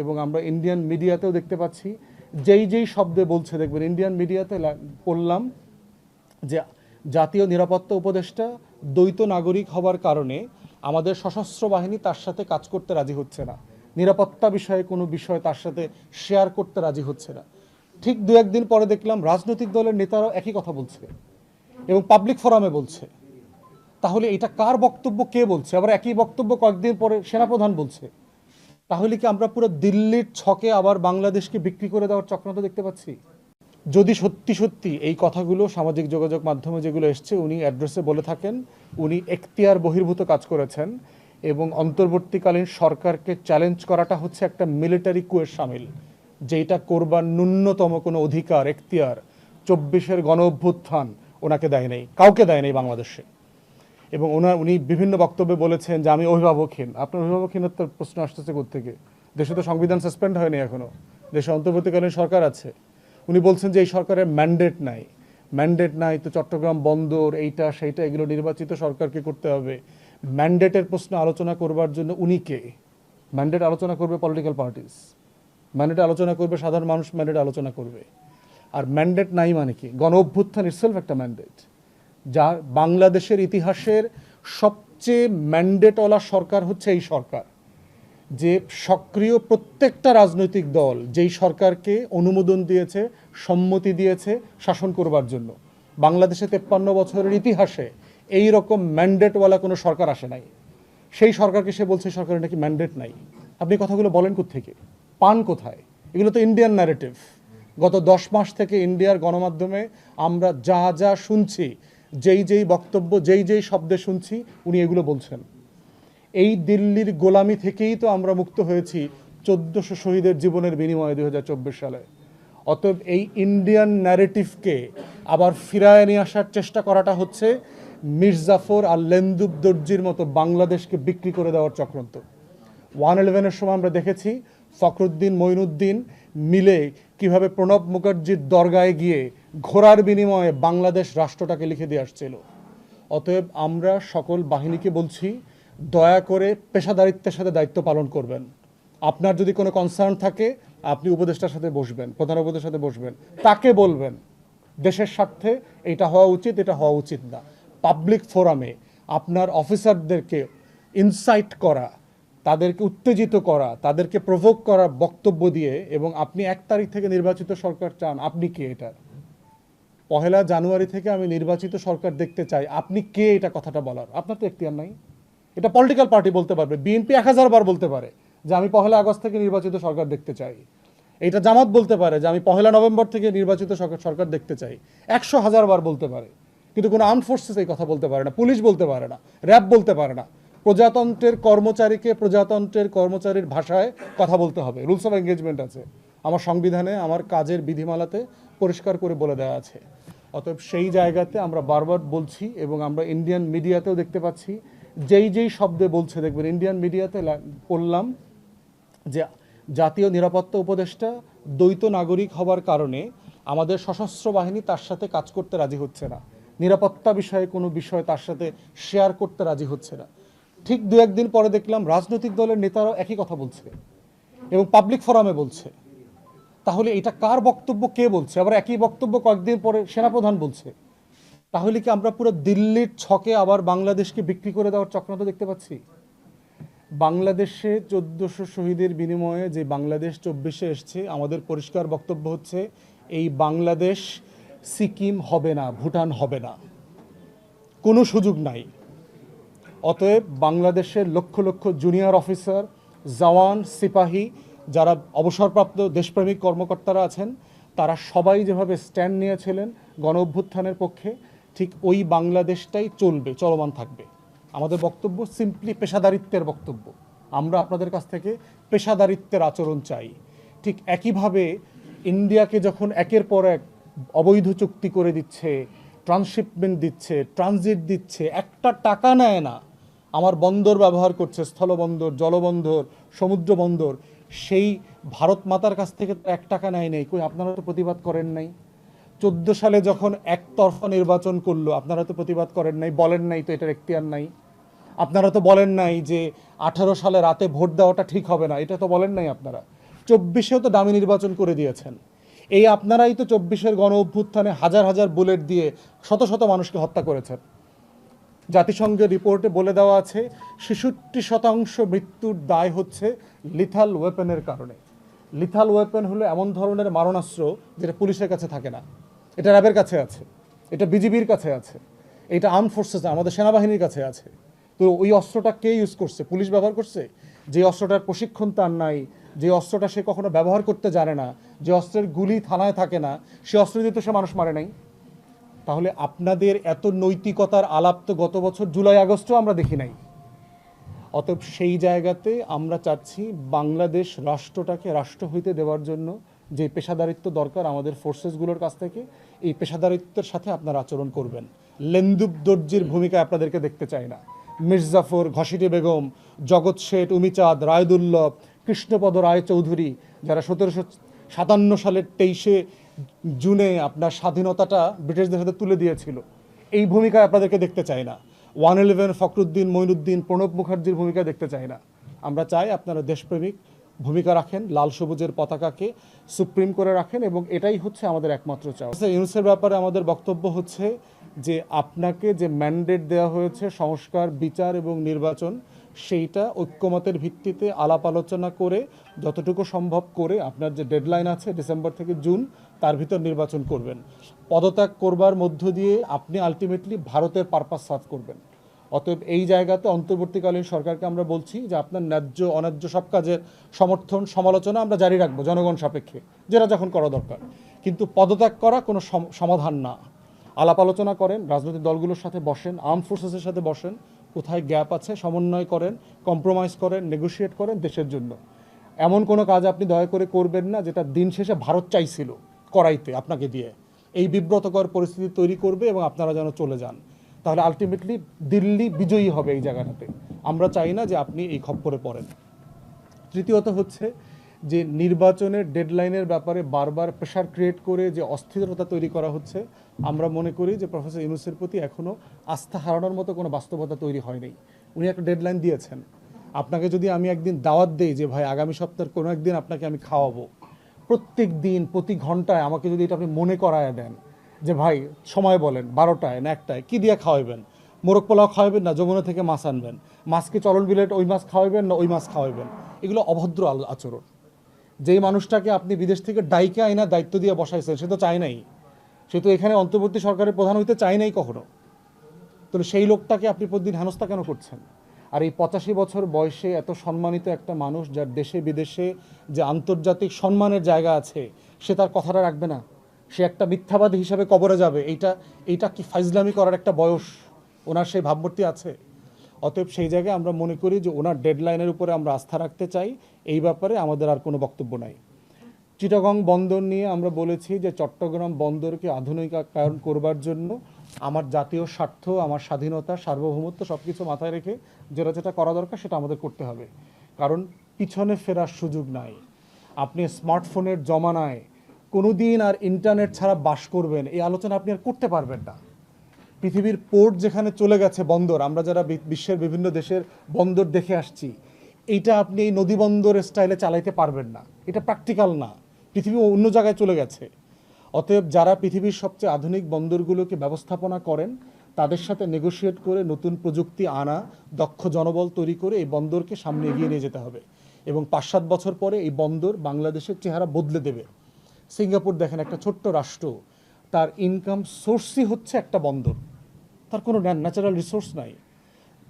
এবং আমরা ইন্ডিয়ান মিডিয়াতেও দেখতে পাচ্ছি। যেই যেই শব্দে বলছে, দেখবেন ইন্ডিয়ান মিডিয়াতে পড়লাম যে জাতীয় নিরাপত্তা উপদেষ্টা দ্বৈত নাগরিক হবার কারণে আমাদের সশস্ত্র বাহিনী তার সাথে কাজ করতে রাজি হচ্ছে না। নিরাপত্তা বিষয়ে কোনো বিষয় তার সাথে শেয়ার করতে রাজি হচ্ছে না। ঠিক দু একদিন পরে দেখলাম রাজনৈতিক দলের নেতারাও একই কথা বলছে এবং পাবলিক ফোরামে বলছে। তাহলে এটা কার বক্তব্য, কে বলছে? আবার একই বক্তব্য কয়েকদিন পরে সেনাপ্রধান বলছে। তাহলে কি আমরা পুরো দিল্লির ছকে আবার বাংলাদেশকে বিক্রি করে দেওয়ার চক্রান্ত দেখতে পাচ্ছি? যদি সত্যি সত্যি এই কথাগুলো সামাজিক যোগাযোগ মাধ্যমে যেগুলো এসছে, উনি অ্যাড্রেসে বলে থাকেন, উনি এখতিয়ার বহির্ভূত কাজ করেছেন এবং অন্তর্বর্তীকালীন সরকারকে চ্যালেঞ্জ করাটা হচ্ছে একটা মিলিটারি কুয়ের সামিল যেটা করবার ন্যূনতম কোনো অধিকার, এখতিয়ার, চব্বিশের গণ অভ্যুত্থান ওনাকে দেয় নেই, কাউকে দেয় নেই বাংলাদেশে। এবং ওনার উনি বিভিন্ন বক্তব্যে বলেছেন যে আমি অভিভাবকহীন আপনার অভিভাবকহীনতার প্রশ্ন আসতেছে থেকে দেশে তো সংবিধান সাসপেন্ড হয়নি এখনও। দেশে অন্তর্বর্তীকালীন সরকার আছে। উনি বলছেন যে এই সরকারের ম্যান্ডেট নাই। ম্যান্ডেট নাই তো চট্টগ্রাম বন্দর, এইটা, সেইটা, এগুলো নির্বাচিত সরকারকে করতে হবে। ম্যান্ডেটের প্রশ্ন আলোচনা করবার জন্য উনি কে? ম্যান্ডেট আলোচনা করবে পলিটিক্যাল পার্টিস ম্যান্ডেট আলোচনা করবে সাধারণ মানুষ ম্যান্ডেট আলোচনা করবে। আর ম্যান্ডেট নাই মানে কি? গণ অভ্যুত্থান ইটসেলফ একটা ম্যান্ডেট যা বাংলাদেশের ইতিহাসের সবচেয়ে ম্যান্ডেটওয়ালা সরকার হচ্ছে এই সরকার। যে সক্রিয় প্রত্যেকটা রাজনৈতিক দল যেই সরকারকে অনুমোদন দিয়েছে, সম্মতি দিয়েছে শাসন করবার জন্য। বাংলাদেশে তেপ্পান্ন বছরের ইতিহাসে এই রকম ম্যান্ডেটওয়ালা কোনো সরকার আসে নাই। সেই সরকারকে সে বলছে সরকারের নাকি ম্যান্ডেট নাই। আপনি কথাগুলো বলেন থেকে পান কোথায়? এগুলো তো ইন্ডিয়ান ন্যারেটিভ গত দশ মাস থেকে ইন্ডিয়ার গণমাধ্যমে আমরা যা যা শুনছি যেই যেই বক্তব্য, যেই যেই শব্দে শুনছি, উনি এগুলো বলছেন। এই দিল্লির গোলামি থেকেই তো আমরা মুক্ত হয়েছি চোদ্দশো শহীদের জীবনের বিনিময়ে দুই হাজার চব্বিশ সালে। অতএব এই ইন্ডিয়ান ন্যারেটিভকে আবার ফিরায় নিয়ে আসার চেষ্টা করাটা হচ্ছে মির্জাফর আর লেন্দুব দর্জির মতো বাংলাদেশকে বিক্রি করে দেওয়ার চক্রান্ত। ওয়ান ইলেভেনের সময় আমরা দেখেছি ফখরুদ্দিন মঈনুদ্দিন মিলে কীভাবে প্রণব মুখার্জির দরগায় গিয়ে ঘোড়ার বিনিময়ে বাংলাদেশ রাষ্ট্রটাকে লিখে দিয়ে আসছিল। অতএব আমরা সকল বাহিনীকে বলছি, দয়া করে পেশাদারিত্বের সাথে দায়িত্ব পালন করবেন। আপনার যদি কোনো কনসার্ন থাকে, আপনি উপদেষ্টার সাথে বসবেন, প্রধান উপদেষ্টার সাথে বসবেন। তাকে বলবেন, দেশের স্বার্থে এটা হওয়া উচিত, এটা হওয়া উচিত না। পাবলিক ফোরামে আপনার অফিসারদেরকে ইনসাইট করা, তাদেরকে উত্তেজিত করা, তাদেরকে প্রভোগ করা বক্তব্য দিয়ে এবং আপনি এক তারিখ থেকে নির্বাচিত সরকার চান, আপনি কে এটার পহেলা জানুয়ারি থেকে আমি নির্বাচিত সরকার দেখতে চাই। আপনি কে? এটা কথাটা বলার। আপনার তো এখতিয়ার নাই। এটা পলিটিক্যাল পার্টি বলতে পারবে। বিএনপি এক হাজার বার বলতে পারে যে আমি পহেলা আগস্ট থেকে নির্বাচিত সরকার দেখতে চাই। এটা জামাত বলতে পারে যে আমি পহেলা নভেম্বর থেকে নির্বাচিত সরকার সরকার দেখতে চাই। একশো হাজার বার বলতে পারে। কিন্তু কোনো আর্ম ফোর্সেস এই কথা বলতে পারে না। পুলিশ বলতে পারে না। র্যাব বলতে পারে না। প্রজাতন্ত্রের কর্মচারীকে প্রজাতন্ত্রের কর্মচারীর ভাষায় কথা বলতে হবে। রুলস অফ এঙ্গেজমেন্ট আছে। আমার সংবিধানে, আমার কাজের বিধিমালাতে পরিষ্কার করে বলে দেওয়া আছে। অতএব সেই জায়গাতে আমরা বারবার বলছি এবং আমরা ইন্ডিয়ান মিডিয়াতেও দেখতে পাচ্ছি। যেই যেই শব্দে বলছে, দেখবেন ইন্ডিয়ান মিডিয়াতে পড়লাম যে জাতীয় নিরাপত্তা উপদেষ্টা দ্বৈত নাগরিক হবার কারণে আমাদের সশস্ত্র বাহিনী তার সাথে কাজ করতে রাজি হচ্ছে না। নিরাপত্তা বিষয়ে কোনো বিষয় তার সাথে শেয়ার করতে রাজি হচ্ছে না। ঠিক দু একদিন পরে দেখলাম রাজনৈতিক দলের নেতারাও একই কথা বলছে এবং পাবলিক ফোরামে বলছে। তাহলে এটা কার বক্তব্য, কে বলছে? আবার একই বক্তব্য কয়েকদিন পরে সেনাপ্রধান বলছে। তাহলে কি আমরা পুরো দিল্লির ছকে আবার বাংলাদেশকে বিক্রি করে দেওয়ার চক্রান্ত দেখতে পাচ্ছি? বাংলাদেশে চোদ্দশো শহীদের বিনিময়ে যে বাংলাদেশ চব্বিশে এসছে, আমাদের পরিষ্কার বক্তব্য হচ্ছে, এই বাংলাদেশ সিকিম হবে না, ভুটান হবে না। কোনো সুযোগ নাই। অতএব বাংলাদেশের লক্ষ লক্ষ জুনিয়র অফিসার জওয়ান, সিপাহী যারা অবসরপ্রাপ্ত দেশপ্রেমিক কর্মকর্তারা আছেন, তারা সবাই যেভাবে স্ট্যান্ড নিয়েছিলেন গণ অভ্যুত্থানের পক্ষে, ঠিক ওই বাংলাদেশটাই চলবে, চলমান থাকবে। আমাদের বক্তব্য সিম্পলি পেশাদারিত্বের বক্তব্য। আমরা আপনাদের কাছ থেকে পেশাদারিত্বের আচরণ চাই। ঠিক একইভাবে ইন্ডিয়াকে যখন একের পর এক অবৈধ চুক্তি করে দিচ্ছে ট্রান্সশিপমেন্ট দিচ্ছে ট্রানজিট দিচ্ছে, একটা টাকা নেয় না, আমার বন্দর ব্যবহার করছে, স্থলবন্দর, জলবন্দর সমুদ্র বন্দর সেই ভারত মাতার কাছ থেকে এক টাকা নেয় নেই। কই, আপনারা তো প্রতিবাদ করেন নাই। চোদ্দ সালে যখন একতরফা নির্বাচন করল, আপনারা তো প্রতিবাদ করেন নাই, বলেন নাই তো এটার এখতিয়ার নাই। আপনারা তো বলেন নাই যে আঠারো সালে রাতে ভোট দেওয়াটা ঠিক হবে না, এটা তো বলেন নাই আপনারা। চব্বিশেও তো দামি নির্বাচন করে দিয়েছেন। এই আপনারাই তো চব্বিশের গণ অভ্যুত্থানে হাজার হাজার বুলেট দিয়ে শত শত মানুষকে হত্যা করেছেন। জাতিসংঘের রিপোর্টে বলে দেওয়া আছে, ছেষট্টি শতাংশ মৃত্যুর দায় হচ্ছে লিথাল ওয়েপেনের কারণে। লিথাল ওয়েপেন হলো এমন ধরনের মারণাস্ত্র যেটা পুলিশের কাছে থাকে না। এটা র্যাবের কাছে আছে, এটা বিজিবির কাছে আছে, এটা আর্ম ফোর্সেস আমাদের সেনাবাহিনীর কাছে আছে। তো ওই অস্ত্রটা কে ইউজ করছে? পুলিশ ব্যবহার করছে? যে অস্ত্রটার প্রশিক্ষণ তার নাই, যে অস্ত্রটা সে কখনো ব্যবহার করতে জানে না, যে অস্ত্রের গুলি থানায় থাকে না, সে অস্ত্র দিয়ে তো সে মানুষ মারে নাই। তাহলে আপনাদের এত নৈতিকতার আলাপ তো গত বছর জুলাই, আগস্টও আমরা দেখি নাই। অতএব সেই জায়গাতে আমরা চাচ্ছি বাংলাদেশ রাষ্ট্রটাকে রাষ্ট্র হইতে দেওয়ার জন্য যে পেশাদারিত্ব দরকার আমাদের ফোর্সেসগুলোর কাছ থেকে, এই পেশাদারিত্বের সাথে আপনারা আচরণ করবেন। লেন্দুব দর্জির ভূমিকা আপনাদেরকে দেখতে চাই না। মির্জাফর, ঘসিটি বেগম, জগৎ শেঠ, উমিচাঁদ রায়দুল্লভ কৃষ্ণপদ রায় চৌধুরী যারা সতেরোশো সাতান্ন সালের তেইশে জুনে আপনার স্বাধীনতাটা ব্রিটিশদের সাথে তুলে দিয়েছিল। এই ভূমিকায় আপনাদেরকে দেখতে চাই না। ওয়ান ইলেভেন ফখরুদ্দিন মঈনুদ্দিন প্রণব মুখার্জির ভূমিকা দেখতে চাই না। আমরা চাই আপনারা দেশপ্রেমিক ভূমিকা রাখেন লাল সবুজের পতাকাকে সুপ্রিম করে রাখেন এবং এটাই হচ্ছে আমাদের একমাত্র চাওয়া। আচ্ছা, ইউনুসের ব্যাপারে আমাদের বক্তব্য হচ্ছে যে আপনাকে যে ম্যান্ডেট দেওয়া হয়েছে সংস্কার বিচার এবং নির্বাচন সেইটা ঐক্যমতের ভিত্তিতে আলাপ আলোচনা করে যতটুকু সম্ভব করে আপনার যে ডেডলাইন আছে ডিসেম্বর থেকে জুন তার ভিতর নির্বাচন করবেন। পদত্যাগ করবার মধ্য দিয়ে আপনি আলটিমেটলি ভারতের পারপাস সার্ভ করবেন। অতএব এই জায়গাতে অন্তর্বর্তীকালীন সরকারকে আমরা বলছি যে আপনার ন্যায্য, অন্যায্য সব কাজের সমর্থন, সমালোচনা আমরা জারি রাখব জনগণ সাপেক্ষে, যেটা যখন করা দরকার। কিন্তু পদত্যাগ করা কোনো সম- সমাধান না। আলাপ আলোচনা করেন, রাজনৈতিক দলগুলোর সাথে বসেন আর্ম ফোর্সেসের সাথে বসেন কোথায় গ্যাপ আছে, সমন্বয় করেন কম্প্রোমাইজ করেন নেগোশিয়েট করেন দেশের জন্য। এমন কোনো কাজ আপনি দয়া করে করবেন না, যেটা দিন শেষে ভারত চাইছিল করাইতে আপনাকে দিয়ে। এই বিব্রতকর পরিস্থিতি তৈরি করবে এবং আপনারা যেন চলে যান। তাহলে আলটিমেটলি দিল্লি বিজয়ী হবে এই জায়গাটাতে। আমরা চাই না যে আপনি এই খপ্পরে পড়েন। তৃতীয়ত হচ্ছে যে নির্বাচনের ডেডলাইনের ব্যাপারে বারবার প্রেশার ক্রিয়েট করে যে অস্থিরতা তৈরি করা হচ্ছে, আমরা মনে করি যে প্রফেসর ইউনুসের প্রতি এখনও আস্থা হারানোর মতো কোনো বাস্তবতা তৈরি হয়নি উনি একটা ডেডলাইন দিয়েছেন। আপনাকে যদি আমি একদিন দাওয়াত দেই যে, ভাই, আগামী সপ্তাহের কোনো একদিন আপনাকে আমি খাওয়াবো। প্রত্যেক দিন, প্রতি ঘন্টায় আমাকে যদি এটা আপনি মনে করায় দেন যে, ভাই, সময় বলেন, বারোটায় না একটায়, কী দিয়ে খাওয়াবেন? মোরগ পোলাও খাওয়াবেন না যমুনা থেকে মাছ আনবেন? মাছকে চলন বিলেট ওই মাছ খাওয়াবেন না ওই মাছ খাওয়াবেন? এগুলো অভদ্র আচরণ। যেই মানুষটাকে আপনি বিদেশ থেকে ডাইকে আইনা দায়িত্ব দিয়ে বসাইছেন, সে তো চায় নাই সে তো এখানে অন্তর্বর্তী সরকারের প্রধান হইতে চায় নাই কখনো। তাহলে সেই লোকটাকে আপনি প্রতিদিন হেনস্থা কেন করছেন? আর এই পঁচাশি বছর বয়সে এত সম্মানিত একটা মানুষ যার দেশে বিদেশে যে আন্তর্জাতিক সম্মানের জায়গা আছে, সে তার কথাটা রাখবে না। সে একটা মিথ্যাবাদী হিসাবে কবরে যাবে। এইটা এইটা কি ফাইজলামি করার একটা বয়স? ওনার সেই ভাবমূর্তি আছে? অতএব সেই জায়গায় আমরা মনে করি যে ওনার ডেডলাইনের উপরে আমরা আস্থা রাখতে চাই। এই ব্যাপারে আমাদের আর কোনো বক্তব্য নাই। চিটাগং বন্দর নিয়ে আমরা বলেছি যে চট্টগ্রাম বন্দরকে আধুনিকায়ন করবার জন্য আমার জাতীয় স্বার্থ, আমার স্বাধীনতা, সার্বভৌমত্ব সব কিছু মাথায় রেখে যেটা যেটা করা দরকার সেটা আমাদের করতে হবে। কারণ পিছনে ফেরার সুযোগ নাই। আপনি স্মার্টফোনের জমানায় কোনো দিন আর ইন্টারনেট ছাড়া বাস করবেন, এই আলোচনা আপনি আর করতে পারবেন না। পৃথিবীর পোর্ট যেখানে চলে গেছে বন্দর, আমরা যারা বিশ্বের বিভিন্ন দেশের বন্দর দেখে আসছি, এইটা আপনি এই নদী বন্দরের স্টাইলে চালাইতে পারবেন না। এটা প্র্যাকটিক্যাল না। পৃথিবী অন্য জায়গায় চলে গেছে। অতএব যারা পৃথিবীর সবচেয়ে আধুনিক বন্দরগুলোকে ব্যবস্থাপনা করেন, তাদের সাথে নেগোশিয়েট করে নতুন প্রযুক্তি আনা, দক্ষ জনবল তৈরি করে এই বন্দরকে সামনে এগিয়ে নিয়ে যেতে হবে। এবং পাঁচ সাত বছর পরে এই বন্দর বাংলাদেশের চেহারা বদলে দেবে। সিঙ্গাপুর দেখেন একটা ছোট্ট রাষ্ট্র, তার ইনকাম সোর্সই হচ্ছে একটা বন্দর। তার কোনো ন্যাচারাল রিসোর্স নাই।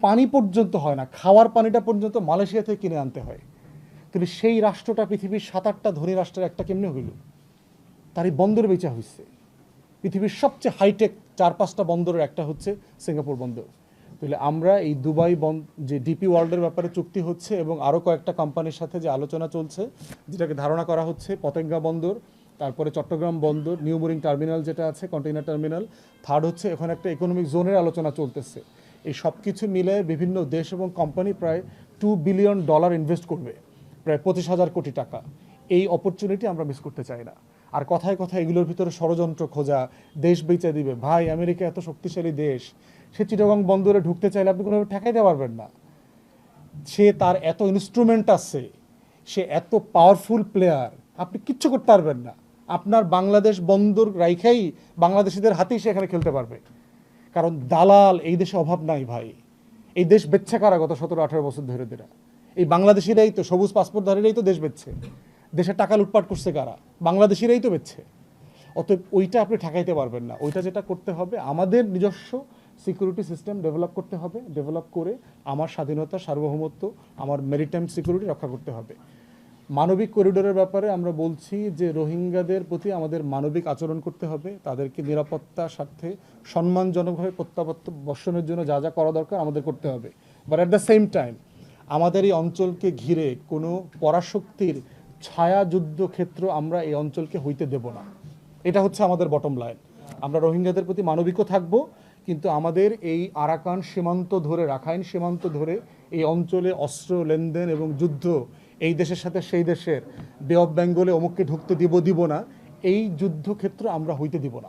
পানি পর্যন্ত হয় না। খাওয়ার পানিটা পর্যন্ত মালয়েশিয়া থেকে কিনে আনতে হয়। কিন্তু সেই রাষ্ট্রটা পৃথিবীর সাত আটটা ধনী রাষ্ট্রের একটা কেমনে হইল? তার এই বন্দর বেচা হয়েছে পৃথিবীর সবচেয়ে হাইটেক চার পাঁচটা বন্দরের একটা হচ্ছে সিঙ্গাপুর বন্দর। তাহলে আমরা এই দুবাই বন যে ডিপি ওয়ার্ল্ডের ব্যাপারে চুক্তি হচ্ছে এবং আরও কয়েকটা কোম্পানির সাথে যে আলোচনা চলছে, যেটাকে ধারণা করা হচ্ছে, পতেঙ্গা বন্দর তারপরে চট্টগ্রাম বন্দর নিউ মোরিং টার্মিনাল যেটা আছে কন্টেইনার টার্মিনাল থার্ড হচ্ছে এখানে একটা ইকোনমিক জোনের আলোচনা চলতেছে। এই সব কিছু মিলে বিভিন্ন দেশ এবং কোম্পানি প্রায় টু বিলিয়ন ডলার ইনভেস্ট করবে, প্রায় পঁচিশ হাজার কোটি টাকা। এই অপরচুনিটি আমরা মিস করতে চাই না। আর কথায় কথায় এগুলোর ভিতরে ষড়যন্ত্র খোঁজা, দেশ বেচে দিবে, ভাই, আমেরিকা এত শক্তিশালী দেশ, সে চিটাগং বন্দরে ঢুকতে চাইলে আপনি কোনোভাবে ঠেকাইতে পারবেন না। সে তার এত ইনস্ট্রুমেন্ট আছে, সে এত পাওয়ারফুল প্লেয়ার আপনি কিচ্ছু করতে পারবেন না। আপনার বাংলাদেশ বন্দর রাইখাই বাংলাদেশিদের হাতেই সে এখানে খেলতে পারবে। কারণ দালাল, এই দেশে অভাব নাই ভাই। এই দেশ বেচ্ছে কারা গত সতেরো, আঠারো বছর ধরে ধরে? এই বাংলাদেশিরাই তো, সবুজ পাসপোর্টধারীরাই তো দেশ বেচছে। দেশে টাকা লুটপাট করছে কারা? বাংলাদেশিরাই তো বেচছে। অতএব ওইটা আপনি ঠেকাইতে পারবেন না। ওইটা যেটা করতে হবে, আমাদের নিজস্ব সিকিউরিটি সিস্টেম ডেভেলপ করতে হবে, ডেভেলপ করে আমার স্বাধীনতা, সার্বভৌমত্ব, আমার মেরিটাইম সিকিউরিটি রক্ষা করতে হবে। মানবিক করিডোরের ব্যাপারে আমরা বলছি যে রোহিঙ্গাদের প্রতি আমাদের মানবিক আচরণ করতে হবে, তাদেরকে নিরাপত্তা, স্বার্থে সম্মানজনকভাবে প্রত্যাবর্তনের জন্য যা যা করা দরকার আমাদের করতে হবে। But at the same time আমাদের এই অঞ্চলকে ঘিরে কোনো পরাশক্তির ছায়া যুদ্ধ ক্ষেত্র আমরা এই অঞ্চলকে হইতে দেব না। এটা হচ্ছে আমাদের বটম লাইন আমরা রোহিঙ্গাদের প্রতি মানবিকও থাকব, কিন্তু আমাদের এই আরাকান সীমান্ত ধরে, রাখাইন সীমান্ত ধরে এই অঞ্চলে অস্ত্র, লেনদেন এবং যুদ্ধ এই দেশের সাথে সেই দেশের বে অফ বেঙ্গলে অমুককে ঢুকতে দিব দিব না। এই যুদ্ধক্ষেত্র আমরা হইতে দিব না।